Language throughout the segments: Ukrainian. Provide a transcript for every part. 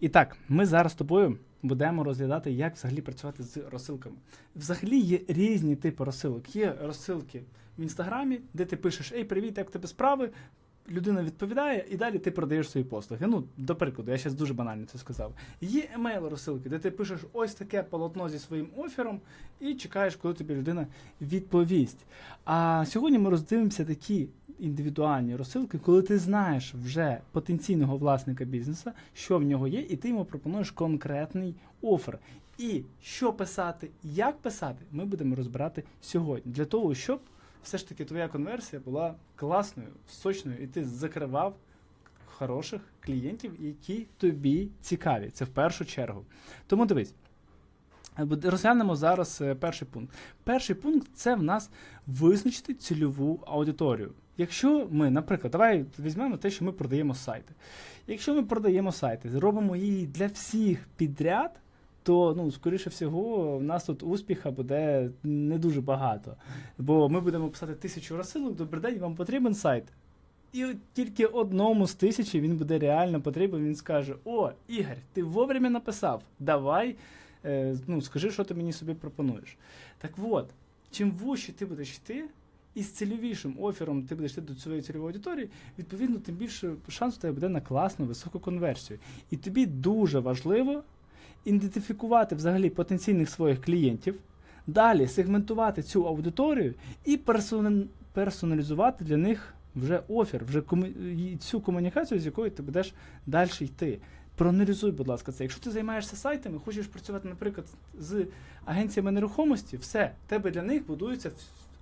І так, ми зараз з тобою будемо розглядати, як взагалі працювати з розсилками. Взагалі є різні типи розсилок. Є розсилки в інстаграмі, де ти пишеш Ей, привіт, як тебе справи? Людина відповідає, і далі ти продаєш свої послуги. Ну, до прикладу, я зараз дуже банально це сказав. Є емейл розсилки, де ти пишеш ось таке полотно зі своїм офером і чекаєш, коли тобі людина відповість. А сьогодні ми роздивимося такі індивідуальні розсилки, коли ти знаєш вже потенційного власника бізнесу, що в нього є, і ти йому пропонуєш конкретний офер. І що писати, як писати, ми будемо розбирати сьогодні. Для того, щоб все ж таки твоя конверсія була класною, сочною, і ти закривав хороших клієнтів, які тобі цікаві. Це в першу чергу. Тому дивись. Розглянемо зараз е, перший пункт. Перший пункт це в нас визначити цільову аудиторію. Якщо ми, наприклад, давай візьмемо те, що ми продаємо сайти. Якщо ми продаємо сайти, зробимо її для всіх підряд, то ну, скоріше всього, в нас тут успіха буде не дуже багато. Бо ми будемо писати тисячу розсилок, добрий день, вам потрібен сайт. І тільки одному з тисячі він буде реально потрібен. Він скаже: О, Ігор, ти вовремя написав, давай, ну, скажи, що ти мені собі пропонуєш. Так от, чим вужче ти будеш йти, і з цільовішим офером ти будеш йти до своєї цільової аудиторії, відповідно, тим більше шанс у тебе буде на класну високу конверсію. І тобі дуже важливо ідентифікувати взагалі потенційних своїх клієнтів, далі сегментувати цю аудиторію і персоналізувати для них вже офер, вже цю комунікацію, з якою ти будеш далі йти. Проаналізуй, будь ласка, це. Якщо ти займаєшся сайтами, хочеш працювати, наприклад, з агенціями нерухомості, все, тебе для них будується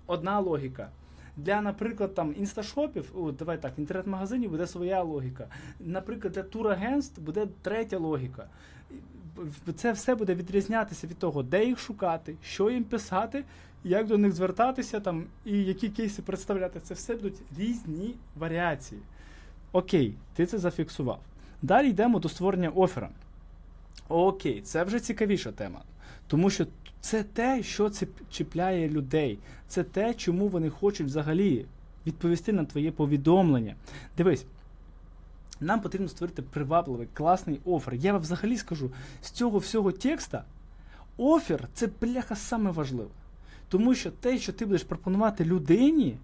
одна логіка. Для, наприклад, там інсташопів, о, давай так, інтернет-магазинів буде своя логіка. Наприклад, для турагентств буде третя логіка. Це все буде відрізнятися від того, де їх шукати, що їм писати, як до них звертатися, там, і які кейси представляти. Це все будуть різні варіації. Окей, ти це зафіксував. Далі йдемо до створення оффера. Окей, це вже цікавіша тема. Тому що це те, що чіпляє людей. Це те, чому вони хочуть взагалі відповісти на твоє повідомлення. Дивись, нам потрібно створити привабливий, класний офер. Я вам взагалі скажу, з цього всього текста офер це бляха саме важливе. Тому що те, що ти будеш пропонувати людині,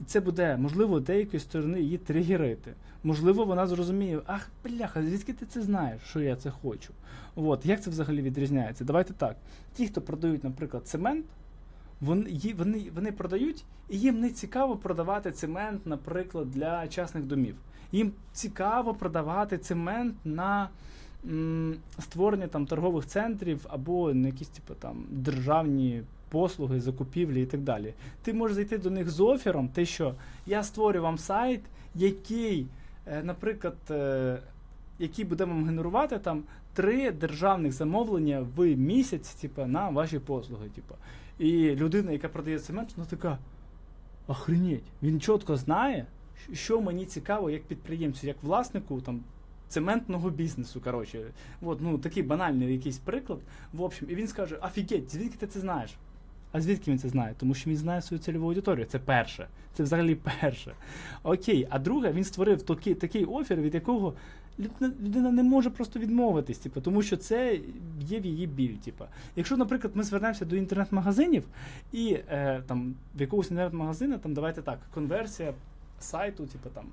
і це буде, можливо, деякої сторони її тригерити. Можливо, вона зрозуміє, ах, бляха, звідки ти це знаєш, що я це хочу. От, як це взагалі відрізняється? Давайте так. Ті, хто продають, наприклад, цемент, вони, вони, вони продають, і їм не цікаво продавати цемент, наприклад, для частних домів. Їм цікаво продавати цемент на м, створення там торгових центрів або на якісь типу, там державні послуги, закупівлі і так далі. Ти можеш зайти до них з офером, те, що я створю вам сайт, який, е, наприклад, е, який буде вам генерувати там три державних замовлення в місяць, типу, на ваші послуги. Типу. І людина, яка продає цемент, вона така. Охренеть, він чітко знає, що мені цікаво як підприємцю, як власнику там, цементного бізнесу. Коротше. От, ну, такий банальний якийсь приклад. В общем, і він скаже: Офігеть, звідки ти це знаєш? А звідки він це знає? Тому що він знає свою цільову аудиторію. Це перше. Це взагалі перше. Окей, а друге, він створив такий, такий офер, від якого людина, людина не може просто відмовитись, типу, тому що це є в її біль. Типу. Якщо, наприклад, ми звернемося до інтернет-магазинів і е, там в якогось інтернет-магазину, там давайте так, конверсія сайту, типу там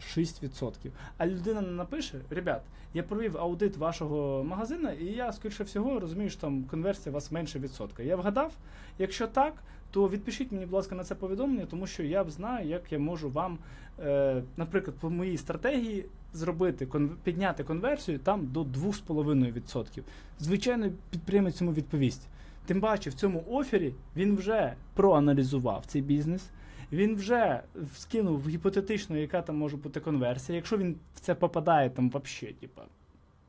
0,6%. А людина напише: ребят, я провів аудит вашого магазину, і я, скоріше всього, розумію, що там конверсія у вас менше відсотка. Я вгадав, якщо так, то відпишіть мені, будь ласка, на це повідомлення, тому що я б знаю, як я можу вам, е, наприклад, по моїй стратегії зробити підняти конверсію там до 2,5%. Звичайно, підприємець цьому відповість. Тим паче, в цьому офері він вже проаналізував цей бізнес. Він вже скинув гіпотетично, яка там може бути конверсія. Якщо він в це попадає, там взагалі, типа,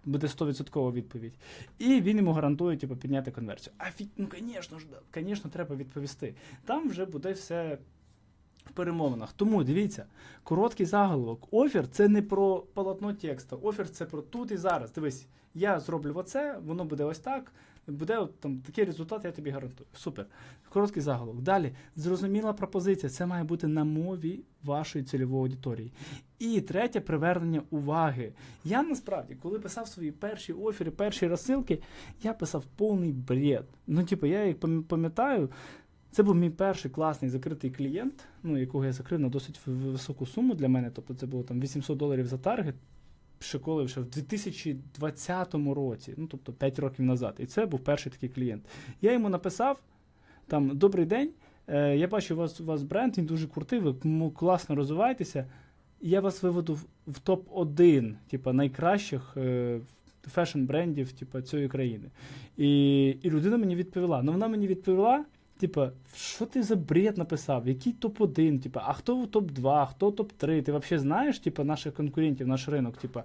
буде 100% відповідь. І він йому гарантує, типу, підняти конверсію. А ну, звісно ж, звісно, треба відповісти. Там вже буде все в перемовинах. Тому дивіться, короткий заголовок. Офер це не про полотно тексту. Офер це про тут і зараз. Дивись, я зроблю оце, воно буде ось так. Буде от, там такий результат, я тобі гарантую. Супер. Короткий заголовок. Далі, зрозуміла пропозиція. Це має бути на мові вашої цільової аудиторії. І третє привернення уваги. Я насправді, коли писав свої перші офери, перші розсилки, я писав повний бред. Ну, типу, я пам- пам'ятаю, це був мій перший класний закритий клієнт, ну, якого я закрив на досить високу суму для мене. Тобто це було там 800 доларів за таргет. Ще коли вже в 2020 році, ну тобто 5 років назад. І це був перший такий клієнт. Я йому написав там добрий день. Е, я бачу, у вас у вас бренд, він дуже крутий, ви класно розвиваєтеся. Я вас виведу в, в топ-1, типу, найкращих е, фешн брендів типу, цієї країни. І, і людина мені відповіла. Ну вона мені відповіла. Типа, що ти за бред написав? Який топ-1? Типа, а хто топ-2, хто топ-3? Ти взагалі знаєш, типа, наших конкурентів, наш ринок? Типа,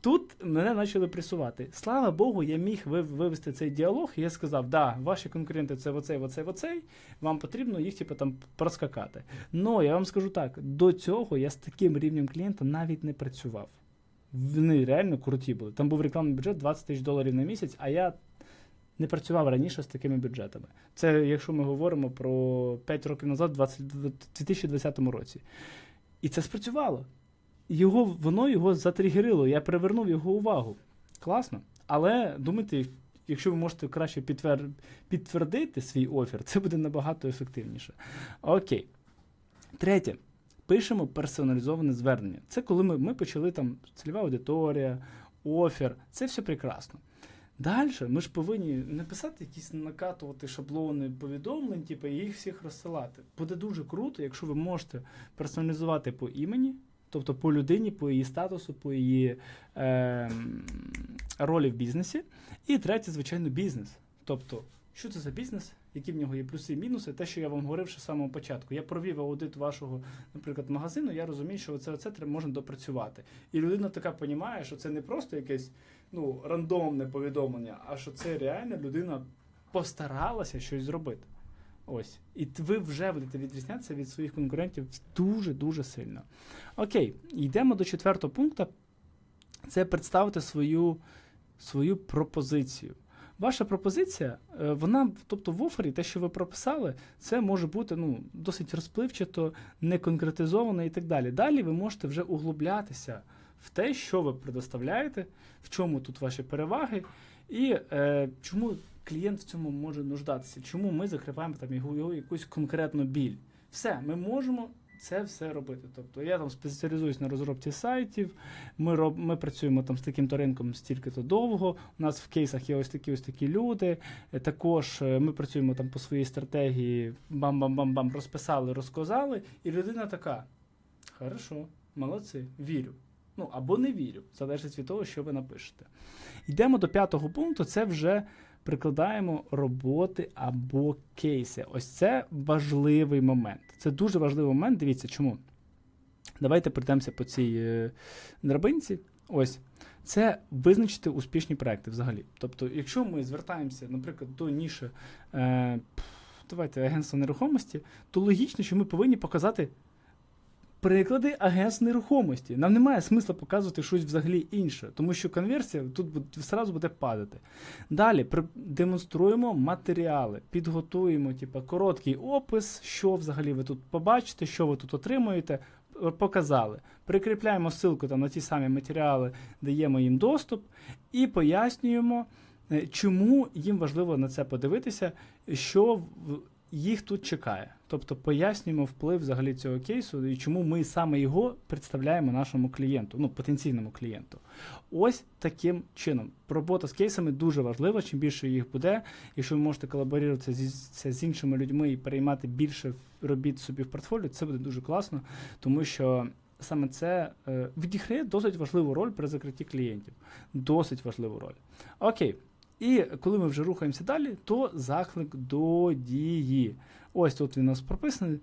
тут мене почали пресувати. Слава Богу, я міг вивести цей діалог, і я сказав, да, ваші конкуренти це оцей, оцей, оцей, вам потрібно їх, типа, там проскакати. Но я вам скажу так: до цього я з таким рівнем клієнта навіть не працював. Вони реально круті були. Там був рекламний бюджет 20 тисяч доларів на місяць, а я не працював раніше з такими бюджетами. Це якщо ми говоримо про 5 років назад, 20 2020 році. І це спрацювало. Його, воно його затригерило, я привернув його увагу. Класно. Але думайте, якщо ви можете краще підтвер... підтвердити свій офер, це буде набагато ефективніше. Окей. Третє. Пишемо персоналізоване звернення. Це коли ми, ми почали там цільова аудиторія, офер. Це все прекрасно. Далі ми ж повинні не писати якісь накатувати шаблони повідомлень, типу, і їх всіх розсилати. Буде дуже круто, якщо ви можете персоналізувати по імені, тобто по людині, по її статусу, по її е, ролі в бізнесі. І третє, звичайно, бізнес. Тобто, що це за бізнес, які в нього є плюси і мінуси, те, що я вам говорив ще з самого початку. Я провів аудит вашого, наприклад, магазину, я розумію, що оце можна допрацювати. І людина така розуміє, що це не просто якесь ну, рандомне повідомлення, а що це реально людина постаралася щось зробити. Ось. І ви вже будете відрізнятися від своїх конкурентів дуже-дуже сильно. Окей, йдемо до четвертого пункту. Це представити свою, свою пропозицію. Ваша пропозиція, е, вона, тобто в офері, те, що ви прописали, це може бути ну, досить розпливчато, не конкретизовано і так далі. Далі ви можете вже углублятися в те, що ви предоставляєте, в чому тут ваші переваги, і е, чому клієнт в цьому може нуждатися, чому ми закриваємо там його, його якусь конкретну біль. Все, ми можемо це все робити. Тобто я там спеціалізуюсь на розробці сайтів, ми, роб, ми працюємо там з таким-то ринком стільки-то довго. У нас в кейсах є ось такі ось такі люди. Е, Також е, ми працюємо там по своїй стратегії, бам-бам-бам-бам, розписали, розказали, і людина така: хорошо, молодці, вірю. Ну або не вірю, залежить від того, що ви напишете. Йдемо до п'ятого пункту. Це вже прикладаємо роботи або кейси. Ось це важливий момент. Це дуже важливий момент. Дивіться, чому. Давайте пройдемося по цій е, драбинці. Ось. Це визначити успішні проекти взагалі. Тобто, якщо ми звертаємося, наприклад, до ніші е, давайте агентства нерухомості, то логічно, що ми повинні показати приклади агентств нерухомості. Нам немає смисла показувати щось взагалі інше, тому що конверсія тут буде, зразу буде падати. Далі демонструємо матеріали, підготуємо типу, короткий опис, що взагалі ви тут побачите, що ви тут отримуєте. Показали. Прикріпляємо ссылку там, на ті самі матеріали, даємо їм доступ і пояснюємо, е, чому їм важливо на це подивитися, що їх тут чекає. Тобто пояснюємо вплив взагалі цього кейсу і чому ми саме його представляємо нашому клієнту, ну потенційному клієнту. Ось таким чином. Робота з кейсами дуже важлива. Чим більше їх буде, якщо ви можете колаборувати зі, з, з іншими людьми і переймати більше робіт собі в портфоліо, це буде дуже класно, тому що. Саме це е, відіграє досить важливу роль при закритті клієнтів. Досить важливу роль. Окей. І коли ми вже рухаємося далі, то заклик до дії. Ось тут він у нас прописаний.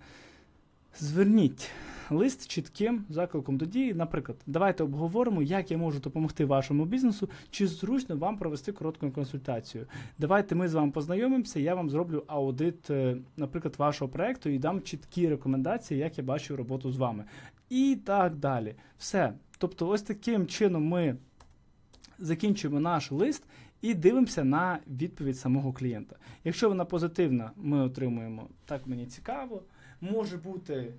Зверніть лист чітким закликом до дії. Наприклад, давайте обговоримо, як я можу допомогти вашому бізнесу, чи зручно вам провести коротку консультацію. Давайте ми з вами познайомимося, я вам зроблю аудит, е, наприклад, вашого проекту і дам чіткі рекомендації, як я бачу роботу з вами. І так далі. Все. Тобто, ось таким чином ми закінчуємо наш лист і дивимося на відповідь самого клієнта. Якщо вона позитивна, ми отримуємо так мені цікаво. Може бути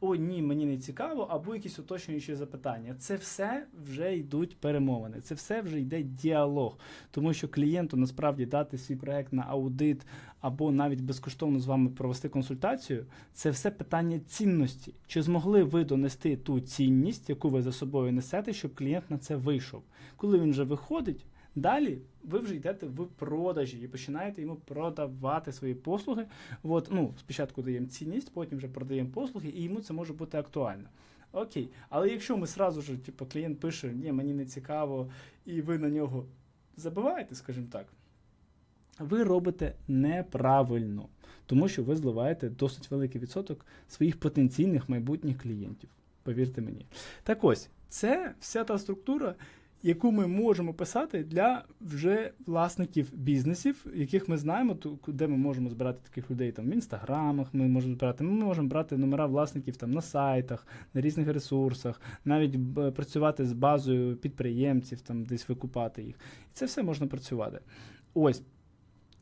о, ні, мені не цікаво, або якісь уточнюючі запитання. Це все вже йдуть перемовини, це все вже йде діалог. Тому що клієнту насправді дати свій проект на аудит або навіть безкоштовно з вами провести консультацію, це все питання цінності. Чи змогли ви донести ту цінність, яку ви за собою несете, щоб клієнт на це вийшов? Коли він вже виходить. Далі ви вже йдете в продажі і починаєте йому продавати свої послуги. От, ну, спочатку даємо цінність, потім вже продаємо послуги, і йому це може бути актуально. Окей, але якщо ми сразу ж, типу, клієнт пише, ні, мені не цікаво, і ви на нього забиваєте, скажімо так, ви робите неправильно, тому що ви зливаєте досить великий відсоток своїх потенційних майбутніх клієнтів. Повірте мені. Так ось, це вся та структура, яку ми можемо писати для вже власників бізнесів, яких ми знаємо, ту- де ми можемо збирати таких людей там в інстаграмах. Ми можемо збирати. Ми можемо брати номера власників там на сайтах, на різних ресурсах, навіть працювати з базою підприємців, там десь викупати їх. І це все можна працювати. Ось.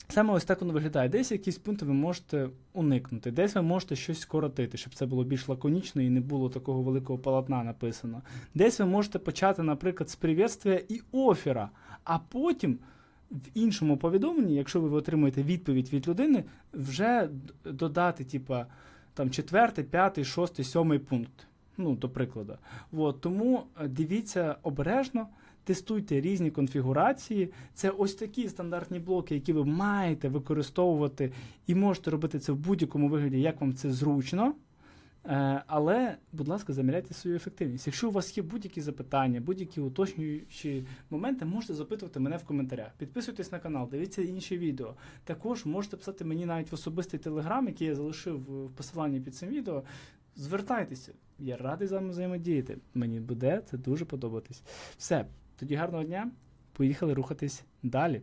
Саме ось так воно виглядає. Десь якісь пункти ви можете уникнути, десь ви можете щось скоротити, щоб це було більш лаконічно і не було такого великого полотна написано. Десь ви можете почати, наприклад, з привітствия і офіра, а потім в іншому повідомленні, якщо ви отримуєте відповідь від людини, вже додати, типа, там четвертий, п'ятий, шостий, сьомий пункт. Ну, до прикладу. От, тому е, дивіться обережно, тестуйте різні конфігурації. Це ось такі стандартні блоки, які ви маєте використовувати і можете робити це в будь-якому вигляді, як вам це зручно. Е, Але, будь ласка, заміряйте свою ефективність. Якщо у вас є будь-які запитання, будь-які уточнюючі моменти, можете запитувати мене в коментарях. Підписуйтесь на канал, дивіться інші відео. Також можете писати мені навіть в особистий телеграм, який я залишив в посиланні під цим відео. Звертайтеся, я радий з вами взаємодіяти. Мені буде це дуже подобатись. Все, тоді гарного дня. Поїхали рухатись далі.